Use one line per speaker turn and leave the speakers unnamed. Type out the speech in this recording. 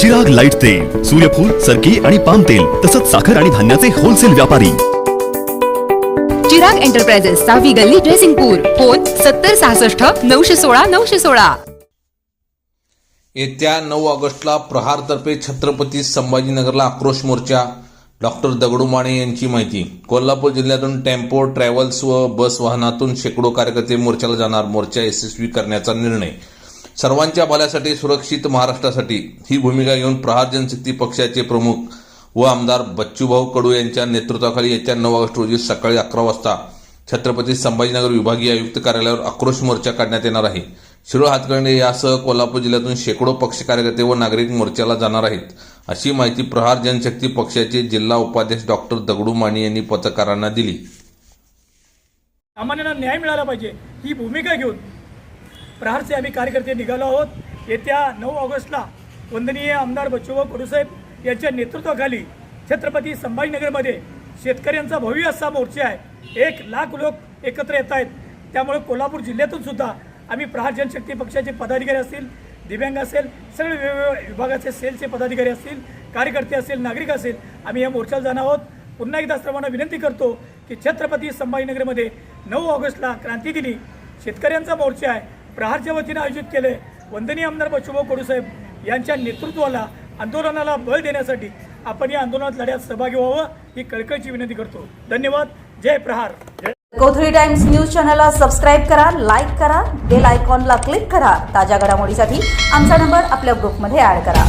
जग लाइट तेल सूर्यफूल सरकी आणि पाम तेल तसंच साखर आणि धान्याचे होलसेल व्यापारी.
चिराग एंटरप्राइजेस सहावी गल्ली ड्रेसिंगपूर फोन सत्तर सहासष्ट नऊशे सोळा नऊशे सोळा.
येत्या नऊ ऑगस्टला प्रहारतर्फे छत्रपती संभाजीनगरला आक्रोश मोर्चा. डॉक्टर दगडू माने यांची माहिती. कोल्हापूर जिल्ह्यातून टेम्पो ट्रॅव्हल्स व बस वाहनातून शेकडो कार्यकर्ते मोर्चाला जाणार. मोर्चा यशस्वी करण्याचा निर्णय. सर्वांच्या भल्यासाठी सुरक्षित महाराष्ट्रासाठी ही भूमिका घेऊन प्रहार जनशक्ती पक्षाचे प्रमुख व आमदार बच्चूभाऊ कडू यांच्या नेतृत्वाखाली येत्या नऊ ऑगस्ट रोजी सकाळी अकरा वाजता छत्रपती संभाजीनगर विभागीय आयुक्त कार्यालयावर आक्रोश मोर्चा काढण्यात येणार आहे. शिरोळ हातकर्णे यासह कोल्हापूर जिल्ह्यातून शेकडो पक्ष कार्यकर्ते व नागरिक मोर्चाला जाणार आहेत. अशी माहिती प्रहार जनशक्ती पक्षाचे जिल्हा उपाध्यक्ष डॉक्टर दगडू माने यांनी पत्रकारांना दिली.
सामान्यांना न्याय मिळाला पाहिजे. ही भूमिका घेऊन प्रहारचे आम्ही कार्यकर्ते निघालो आहोत. येत्या नऊ ऑगस्टला वंदनीय आमदार बच्चूभाऊ कडूसाहेब यांच्या नेतृत्वाखाली छत्रपती संभाजीनगरमध्ये शेतकऱ्यांचा भव्य असा मोर्चा आहे. एक लाख लोक एकत्र येत आहेत. त्यामुळे कोल्हापूर जिल्ह्यातून सुद्धा आम्ही प्रहार जनशक्ती पक्षाचे पदाधिकारी असतील दिव्यांग असेल सगळे वेगवेगळ्या विभागाचे सेलचे पदाधिकारी असतील कार्यकर्ते असेल नागरिक असेल आम्ही या मोर्चाला जाणार आहोत. पुन्हा एकदा सर्वांना विनंती करतो की छत्रपती संभाजीनगरमध्ये नऊ ऑगस्टला क्रांती दिली शेतकऱ्यांचा मोर्चा आहे. प्रहारच्या वतीनं आयोजित केले. वंदनीय आमदार बच्चूभाऊ कडूसाहेब यांच्या नेतृत्वाला आंदोलनाला बळ देण्यासाठी आपण या आंदोलनात लढ्यात सहभागी व्हावं ही कळकळची विनंती करतो. धन्यवाद. जय प्रहार.
कोथळी टाइम्स न्यूज चॅनलला सबस्क्राईब करा लाईक करा बेल आयकॉनला क्लिक करा. ताज्या घडामोडीसाठी आमचा नंबर आपल्या ग्रुपमध्ये ॲड करा.